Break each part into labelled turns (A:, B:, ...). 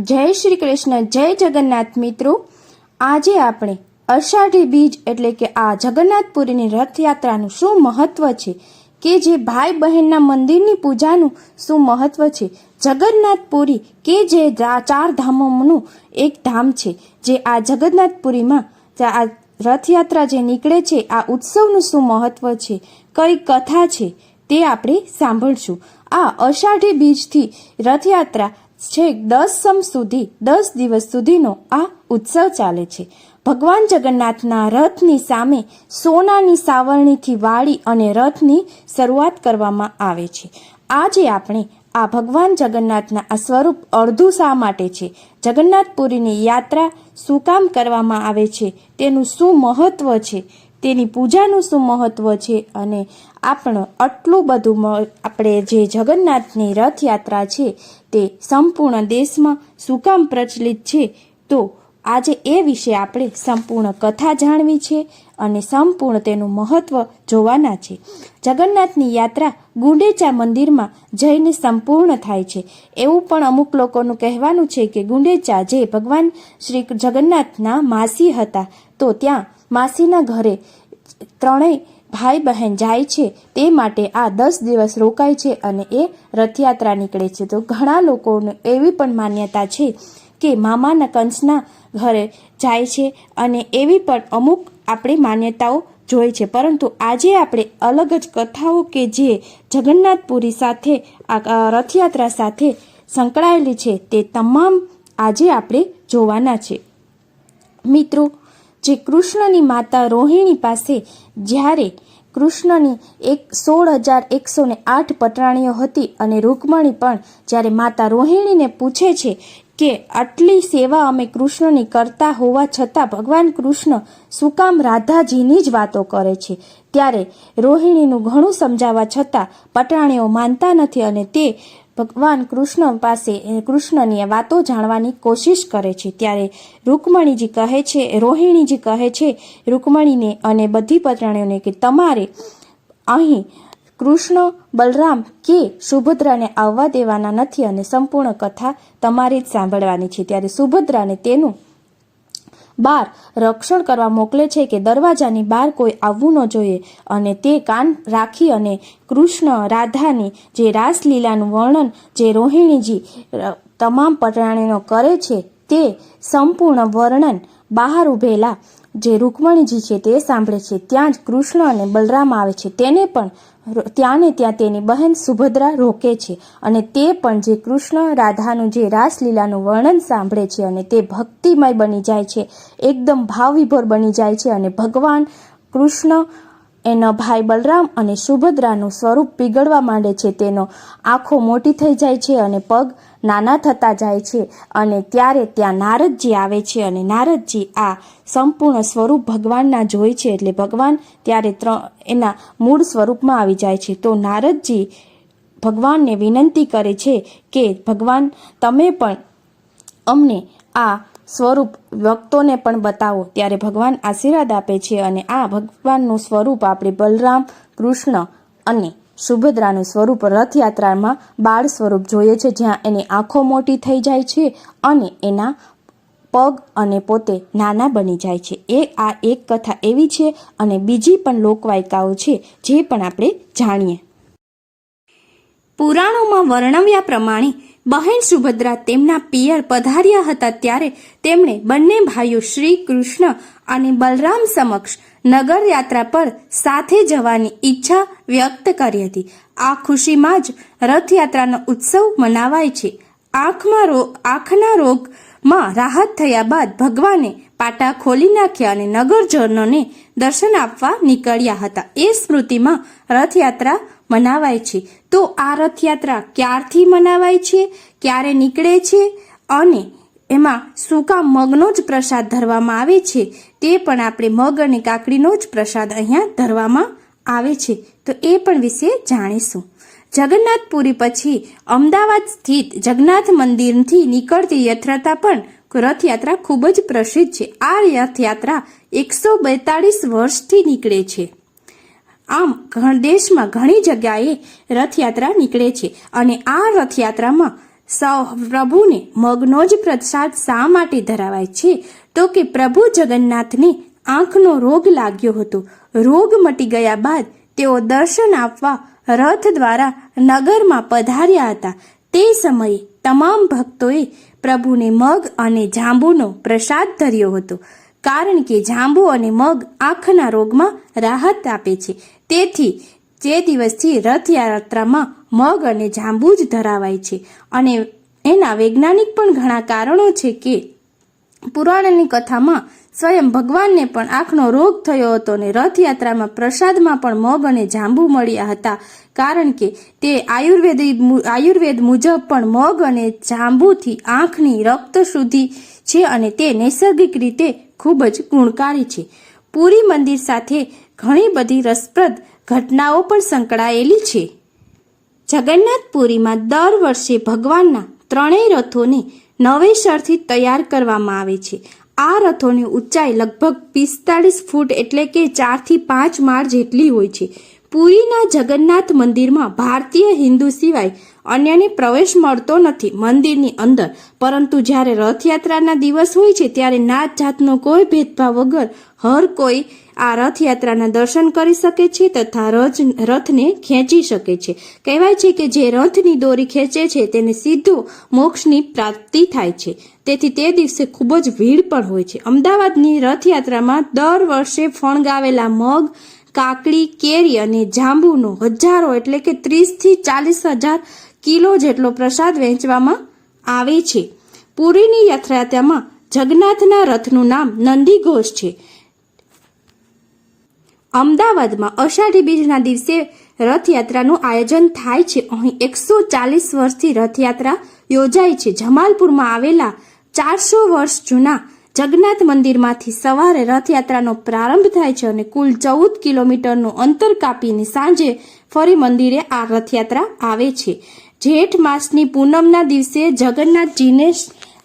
A: જય શ્રી કૃષ્ણ, જય જગન્નાથ મિત્રો. આજે આપણે અષાઢી બીજ એટલે કે આ જગન્નાથપુરીની રથયાત્રાનું શું મહત્વ છે? કે જે ભાઈ બહેનના મંદિરની પૂજાનું શું મહત્વ છે? જગન્નાથપુરી કે જે ચાર ધામોનું એક ધામ છે, જે આ જગન્નાથપુરીમાં આ રથયાત્રા જે નીકળે છે, આ ઉત્સવનું શું મહત્વ છે? કઈ કથા છે? તે આપણે સાંભળશું. આ અષાઢી બીજથી રથયાત્રા છેક દસમ સુધી, દસ દિવસ સુધીનો આ ઉત્સવ ચાલે છે. ભગવાન જગન્નાથના રથની સામે સોનાની સાવરણીથી વાળી અને રથની શરૂઆત કરવામાં આવે છે. આજે આપણે આ ભગવાન જગન્નાથના આ સ્વરૂપ અડધું શા માટે છે? જગન્નાથપુરીની યાત્રા શું કામ કરવામાં આવે છે? તેનું શું મહત્વ છે? તેની પૂજાનું શું મહત્વ છે અને આપણો આટલું બધું આપણે જે જગન્નાથની રથયાત્રા છે તે સંપૂર્ણ દેશમાં શું કામ પ્રચલિત છે? તો આજે એ વિશે આપણે સંપૂર્ણ કથા જાણવી છે અને સંપૂર્ણ તેનું મહત્વ જોવાના છે. જગન્નાથની યાત્રા ગુંડેચા મંદિરમાં જઈને સંપૂર્ણ થાય છે. એવું પણ અમુક લોકોનું કહેવાનું છે કે ગુંડેચા જે ભગવાન શ્રી જગન્નાથના માસી હતા, તો ત્યાં માસીના ઘરે ત્રણેય ભાઈ બહેન જાય છે. તે માટે આ દસ દિવસ રોકાય છે અને એ રથયાત્રા નીકળે છે. તો ઘણા લોકોને એવી પણ માન્યતા છે કે મામાના કંસના ઘરે જાય છે અને એવી પણ અમુક આપણે માન્યતાઓ જોઈ છે. પરંતુ આજે આપણે અલગ જ કથાઓ કે જે જગન્નાથપુરી સાથે, આ રથયાત્રા સાથે સંકળાયેલી છે તે તમામ આજે આપણે જોવાના છે. મિત્રો, જે કૃષ્ણની માતા રોહિણી પાસે જ્યારે કૃષ્ણની એક સોળ હજાર એકસો ને આઠ પટરાણીઓ હતી અને રૂકમણી પણ જ્યારે માતા રોહિણીને પૂછે છે કે આટલી સેવા અમે કૃષ્ણની કરતા હોવા છતાં ભગવાન કૃષ્ણ શું રાધાજીની જ વાતો કરે છે. ત્યારે રોહિણીનું ઘણું સમજાવવા છતાં પટરાણીઓ માનતા નથી અને તે ભગવાન કૃષ્ણ પાસે, કૃષ્ણની વાતો જાણવાની કોશિશ કરે છે. ત્યારે રૂકમણીજી કહે છે, રોહિણીજી કહે છે, રૂકમણીને અને બધી પટાણીઓને કે તમારે અહીં કૃષ્ણ, બલરામ કે સુભદ્રાને આવવા દેવાના નથી અને સંપૂર્ણ કથા તમારે જ સાંભળવાની છે. ત્યારે સુભદ્રાને તેનું બાર રક્ષણ કરવા મોકલે છે કે દરવાજાની બહાર કોઈ આવવું ન જોઈએ અને તે કાન રાખી અને કૃષ્ણ રાધાની જે રાસલીલાનું વર્ણન, જે રોહિણીજી તમામ પટરાણીનો કરે છે તે સંપૂર્ણ વર્ણન બહાર ઉભેલા જે રૂકમણીજી છે તે સાંભળે છે. ત્યાં જ કૃષ્ણ અને બલરામ આવે છે. તેને પણ ત્યાં ને ત્યાં તેની બહેન સુભદ્રા રોકે છે અને તે પણ જે કૃષ્ણ રાધાનું જે રાસલીલાનું વર્ણન સાંભળે છે અને તે ભક્તિમય બની જાય છે, એકદમ ભાવવિભોર બની જાય છે અને ભગવાન કૃષ્ણ એનો ભાઈ બલરામ અને સુભદ્રાનું સ્વરૂપ પીગળવા માંડે છે. તેનો આંખો મોટી થઈ જાય છે અને પગ નાના થતા જાય છે અને ત્યારે ત્યાં નારદજી આવે છે અને નારદજી આ સંપૂર્ણ સ્વરૂપ ભગવાનના જોઈ છે. એટલે ભગવાન ત્યારે ત્રણ એના મૂળ સ્વરૂપમાં આવી જાય છે. તો નારદજી ભગવાનને વિનંતી કરે છે કે ભગવાન, તમે પણ અમને આ સ્વરૂપ ભક્તોને પણ બતાવો. ત્યારે ભગવાન આશીર્વાદ આપે છે અને આ ભગવાનનું સ્વરૂપ આપણે બલરામ, કૃષ્ણ અને સુભદ્રાનું સ્વરૂપ રથયાત્રામાં બાળ સ્વરૂપ જોઈએ છે, જ્યાં એની આંખો મોટી થઈ જાય છે અને એના પગ અને પોતે નાના બની જાય છે. એ આ એક કથા એવી છે અને બીજી પણ લોકવાયકાઓ છે જે પણ આપણે જાણીએ. પુરાણોમાં વર્ણવ્યા પ્રમાણે બહેન સુભદ્રા તેમના પિયર પધાર્યા હતા ત્યારે તેમણે બંને ભાઈઓ શ્રી કૃષ્ણ અને બલરામ સમક્ષ નગર યાત્રા પર સાથે જવાની ઈચ્છા વ્યક્ત કરી હતી. આ ખુશીમાં જ રથયાત્રાનો ઉત્સવ મનાવાય છે. આંખમાં રોગ આંખના રોગમાં રાહત થયા બાદ ભગવાને પાટા ખોલી નાખ્યા અને નગરજનોને દર્શન આપવા નીકળ્યા હતા. એ સ્મૃતિમાં રથયાત્રા મનાવાય છે. તો આ રથયાત્રા ક્યારથી મનાવાય છે? ક્યારે નીકળે છે? અને એમાં સૂકા મગનો જ પ્રસાદ ધરવામાં આવે છે? તે પણ આપણે મગ અને કાકડીનો જ પ્રસાદ અહીંયા ધરવામાં આવે છે. તો એ પણ વિશે જાણીશું. જગન્નાથપુરી પછી અમદાવાદ સ્થિત જગન્નાથ મંદિરથી નીકળતી યાત્રાતા પણ રથયાત્રા ખૂબ જ પ્રસિદ્ધ છે. આ રથયાત્રા એકસો બેતાળીસ વર્ષથી નીકળે છે. આમ દેશમાં ઘણી જગ્યાએ રથયાત્રા નીકળે છે અને આ રથયાત્રામાં સૌ પ્રભુને મગનો જ પ્રસાદ શા માટે ધરાવાય છે? તો કે પ્રભુ જગન્નાથને આંખનો રોગ લાગ્યો હતો. રોગ મટી ગયા બાદ તેઓ દર્શન આપવા રથ દ્વારા નગરમાં પધાર્યા હતા. તે સમયે તમામ ભક્તોએ પ્રભુને મગ અને જાંબુનો પ્રસાદ ધર્યો હતો. કારણ કે જાંબુ અને મગ આંખના રોગમાં રાહત આપે છે. તેથી જે દિવસથી રથયાત્રામાં મગ અને જાંબુ જ ધરાવાય છે અને એના વૈજ્ઞાનિક પણ ઘણા કારણો છે કે પુરાણની કથામાં સ્વયં ભગવાનને પણ આંખનો રોગ થયો હતો અને રથયાત્રામાં પ્રસાદમાં પણ મગ અને જાંબુ મળ્યા હતા. કારણ કે તે આયુર્વેદ આયુર્વેદ મુજબ પણ મગ અને જાંબુથી આંખની રક્ત શુદ્ધિ છે અને તે નૈસર્ગિક રીતે ખૂબ જ ગુણકારી છે. પુરી મંદિર સાથે ઘણી બધી રસપ્રદ ઘટનાઓ પણ સંકળાયેલી છે. જગન્નાથપુરીમાં દર વર્ષે ભગવાનના ત્રણેય રથોને નવેસરથી તૈયાર કરવામાં આવે છે. આ રથોની ઊંચાઈ લગભગ પિસ્તાળીસ ફૂટ એટલે કે ચારથી પાંચ માળ જેટલી હોય છે. પુરીના જગન્નાથ મંદિરમાં ભારતીય હિન્દુ સિવાય અન્યને પ્રવેશ મળતો નથી મંદિરની અંદર. પરંતુ જ્યારે રથયાત્રાના દિવસ હોય છે, ત્યારે નાત જાતનો કોઈ ભેદભાવ વગર હર કોઈ આ રથયાત્રાના દર્શન કરી શકે છે તથા રજ, રથને ખેંચી શકે છે. કહેવાય છે કે જે રથની દોરી ખેંચે છે, તેને સીધું મોક્ષની પ્રાપ્તિ થાય છે. તેથી તે દિવસે ખૂબ જ ભીડ પણ હોય છે. અમદાવાદની રથયાત્રામાં દર વર્ષે ફણગાવેલા મગ કાકડી, કેરી અને જાંબુનો હજારો એટલે કે ત્રીસથી ચાલીસ હજાર કિલો જેટલો પ્રસાદ વહેંચવામાં આવે છે. પુરીની યાત્રામાં જગન્નાથના રથનું નામ નંદીઘોષ છે. અમદાવાદમાં અષાઢી બીજના દિવસે રથયાત્રાનું આયોજન થાય છે. અહીં એકસો ચાલીસ વર્ષથી રથયાત્રા યોજાય છે. જમાલપુરમાં આવેલા ચારસો વર્ષ જૂના જગન્નાથ મંદિરમાંથી સવારે રથયાત્રાનો પ્રારંભ થાય છે અને કુલ ચૌદ કિલોમીટરનું અંતર કાપીને સાંજે ફરી મંદિરે આ રથયાત્રા આવે છે. જેઠ માસની પૂનમના દિવસે જગન્નાથજીને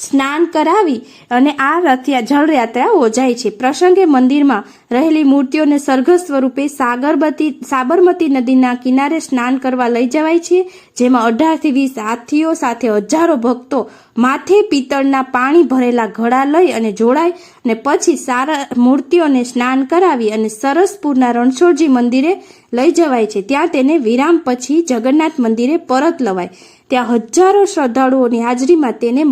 A: સ્નાન કરાવી અને આ રથયા જળયાત્રા યોજાય છે. પ્રસંગે મંદિરમાં રહેલી મૂર્તિઓને સરઘસ સ્વરૂપે સાગરબતી સાબરમતી નદીના કિનારે સ્નાન કરવા લઈ જવાય છે, જેમાં અઢારથી વીસ હાથીઓ સાથે હજારો ભક્તો માથે પિત્તળના પાણી ભરેલા ઘડા લઈ અને જોડાય અને પછી સારા મૂર્તિઓને સ્નાન કરાવી અને સરસપુરના રણછોડજી મંદિરે લઈ જવાય છે. ત્યાં તેને વિરામ પછી જગન્નાથ મંદિરે પરત લવાય. ત્યાં હજારો શ્રદ્ધાળુઓની હાજરીમાં તેને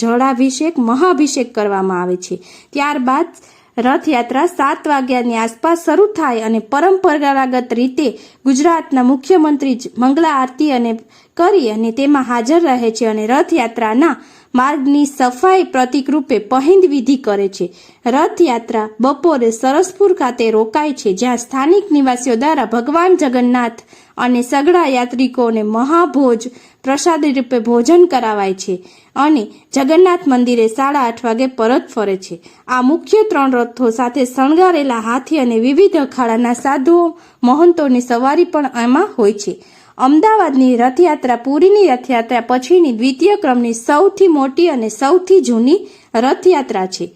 A: જળાભિષેક, મહાભિષેક કરવામાં આવે છે. ત્યારબાદ રથયાત્રા સાત વાગ્યાની આસપાસ શરૂ થાય અને પરંપરાગત રીતે ગુજરાતના મુખ્યમંત્રી મંગલા આરતી અને કરી અને તેમાં હાજર રહે છે અને રથયાત્રાના માર્ગની સફાઈ પ્રતિકરૂપે પહિંદ વિધિ કરે છે. રથયાત્રા બપોરે સરસપુર ખાતે રોકાય છે, જ્યાં સ્થાનિક નિવાસીઓ દ્વારા ભગવાન જગન્નાથ અને સગડા યાત્રિકોને મહાભોજ પ્રસાદી રૂપે ભોજન કરાવાય છે અને જગન્નાથ મંદિરે સાડા આઠ વાગે પરત ફરે છે. આ મુખ્ય ત્રણ રથો સાથે શણગારેલા હાથી અને વિવિધ અખાડાના સાધુઓ, મહંતોની સવારી પણ એમાં હોય છે. અમદાવાદની રથયાત્રા પુરીની રથયાત્રા પછીની દ્વિતીય ક્રમની સૌથી મોટી અને સૌથી જૂની રથયાત્રા છે.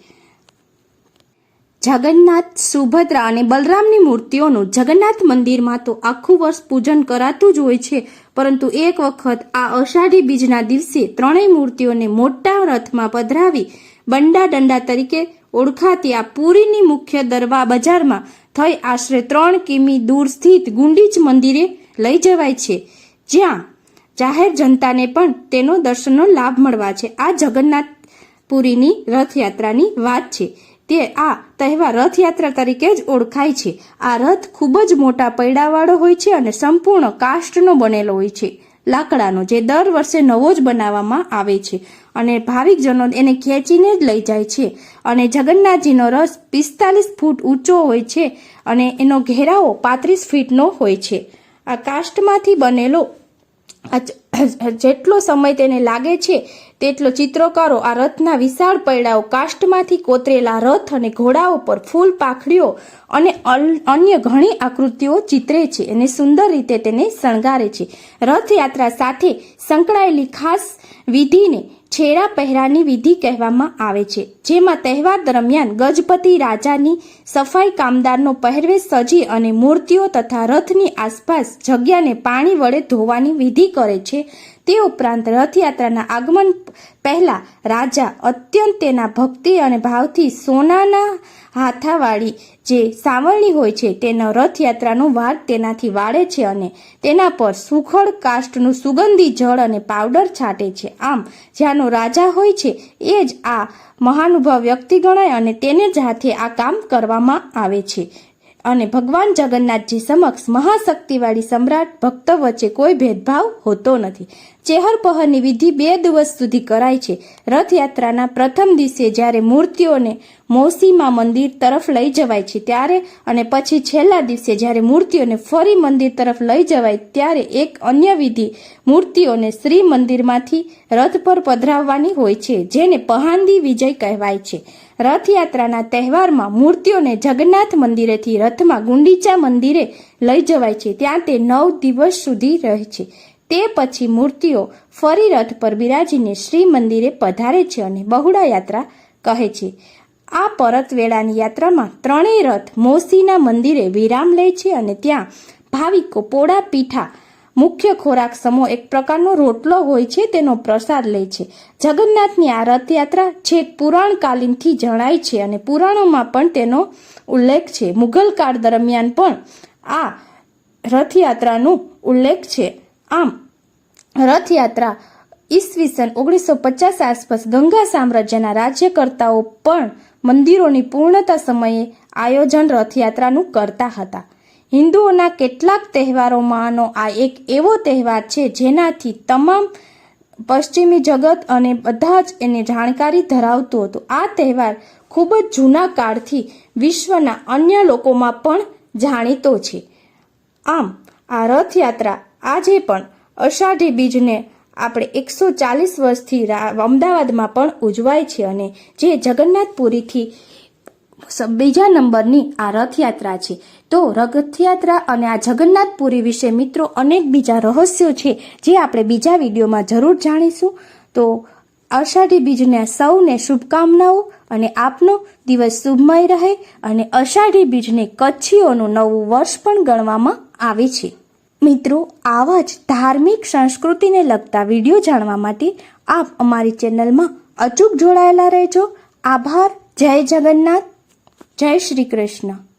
A: જગન્નાથ, સુભદ્રા અને બલરામની મૂર્તિઓનું જગન્નાથ મંદિરમાં તો આખું વર્ષ પૂજન કરાતું જ હોય છે. પરંતુ એક વખત આ અષાઢી બીજના દિવસે ત્રણેય મૂર્તિઓને મોટા રથમાં પધરાવી બંડા દંડા તરીકે ઓળખાતી આ પુરીની મુખ્ય દરવા બજારમાં થઈ આશરે ત્રણ કિમી દૂર સ્થિત ગુંડીચ મંદિરે લઈ જવાય છે. જ્યાં જાહેર જનતાને પણ તેનો દર્શનનો લાભ મળવા છે. આ જગન્નાથ પુરીની રથયાત્રાની વાત છે. તે આ તહેવાર રથયાત્રા તરીકે જ ઓળખાય છે. આ રથ ખૂબ જ મોટા પૈડાવાળો હોય છે અને સંપૂર્ણ કાષ્ટનો બનેલો હોય છે. લાકડાનો જે દર વર્ષે નવો જ બનાવવામાં આવે છે અને ભાવિકજનો એને ખેંચીને જ લઈ જાય છે. અને જગન્નાથજીનો રસ પિસ્તાલીસ ફૂટ ઊંચો હોય છે અને એનો ઘેરાવો પાંત્રીસ ફીટનો હોય છે. આ કાષ્ટમાંથી બનેલો જેટલો સમય તેને લાગે છે, તેટલો ચિત્રકારો આ રથના વિશાળ પૈડાઓ કાષ્ટમાંથી કોતરેલા રથ અને ઘોડાઓ પર ફૂલ પાખડીઓ અને, અન્ય ઘણી આકૃતિઓ ચિત્રે છે અને સુંદર રીતે તેને શણગારે છે. રથયાત્રા સાથે સંકળાયેલી ખાસ વિધિને છેડા પહેરાની વિધિ કહેવામાં આવે છે, જેમાં તહેવાર દરમિયાન ગજપતિ રાજાની સફાઈ કામદારનો પહેરવેશ સજી અને મૂર્તિઓ તથા રથની આસપાસ જગ્યાને પાણી વડે ધોવાની વિધિ કરે છે. તે ઉપરાંત રથયાત્રાના આગમન પહેલા રાજા અત્યંત તેના ભક્તિ અને ભાવથી સોનાના હાથાવાળી જે સાવરણી હોય છે, તેનો રથયાત્રાનો વાળ તેનાથી વાળે છે અને તેના પર સુખડ કાષ્ટનું સુગંધી જળ અને પાવડર છાંટે છે. આમ, જ્યાંનો રાજા હોય છે, એ જ આ મહાનુભાવ વ્યક્તિ ગણાય અને તેને જ હાથે આ કામ કરવામાં આવે છે. અને ભગવાન જગન્નાથજી સમક્ષ મહાશક્તિવાળી સમ્રાટ ભક્ત વચ્ચે કોઈ ભેદભાવ હોતો નથી. ચેહર વિધિ બે દિવસ સુધી કરાય છે. રથયાત્રાના પ્રથમ દિવસે જ્યારે મૂર્તિઓને મોસીમાં મંદિર તરફ લઈ જવાય છે ત્યારે અને પછી છેલ્લા દિવસે જ્યારે મૂર્તિઓને ફરી મંદિર તરફ લઈ જવાય ત્યારે એક અન્ય વિધિ મૂર્તિઓને શ્રી મંદિરમાંથી રથ પર પધરાવવાની હોય છે, જેને પહાંદી વિજય કહેવાય છે. રથયાત્રાના તહેવારમાં મૂર્તિઓને જગન્નાથ મંદિરેથી રથમાં ગુંડીચા મંદિરે લઈ જવાય છે. ત્યાં તે નવ દિવસ સુધી રહે છે. તે પછી મૂર્તિઓ ફરી રથ પર બિરાજીને શ્રી મંદિરે પધારે છે અને બહુડા યાત્રા કહે છે. આ પરત વેળાની યાત્રામાં ત્રણેય રથ મોસીના મંદિરે વિરામ લે છે અને ત્યાં ભાવિકો પોળા પીઠા મુખ્ય ખોરાક સમો એક પ્રકારનો રોટલો હોય છે, તેનો પ્રસાદ લે છે. જગન્નાથની આ રથયાત્રા છેક પુરાણકાલીનથી જણાય છે અને પુરાણોમાં પણ તેનો ઉલ્લેખ છે. મુઘલ કાળ દરમિયાન પણ આ રથયાત્રાનો ઉલ્લેખ છે. આમ, રથયાત્રા ઈસવીસન ઓગણીસો પચાસ આસપાસ ગંગા સામ્રાજ્યના રાજ્યકર્તાઓ પણ મંદિરોની પૂર્ણતા સમયે આયોજન રથયાત્રાનું કરતા હતા. હિન્દુઓના કેટલાક તહેવારોમાંનો આ એક એવો તહેવાર છે જેનાથી તમામ પશ્ચિમી જગત અને બધા જ એને જાણકારી ધરાવતું હતું. આ તહેવાર ખૂબ જ જૂના કાળથી વિશ્વના અન્ય લોકોમાં પણ જાણીતો છે. આમ, આ રથયાત્રા આજે પણ અષાઢી બીજને આપણે એકસો ચાલીસ વર્ષથી અમદાવાદમાં પણ ઉજવાય છે અને જે જગન્નાથપુરીથી બીજા નંબરની આ રથયાત્રા છે. તો રથયાત્રા અને આ જગન્નાથપુરી વિશે મિત્રો અનેક બીજા રહસ્યો છે, જે આપણે બીજા વિડીયોમાં જરૂર જાણીશું. તો અષાઢી બીજને સૌને શુભકામનાઓ અને આપનો દિવસ શુભમય રહે અને અષાઢી બીજને કચ્છીઓનું નવું વર્ષ પણ ગણવામાં આવે છે. મિત્રો, આવા જ ધાર્મિક સંસ્કૃતિને લગતા વીડિયો જાણવા માટે આપ અમારી ચેનલમાં અચૂક જોડાયેલા રહેજો. આભાર. જય જગન્નાથ. જય શ્રી કૃષ્ણ.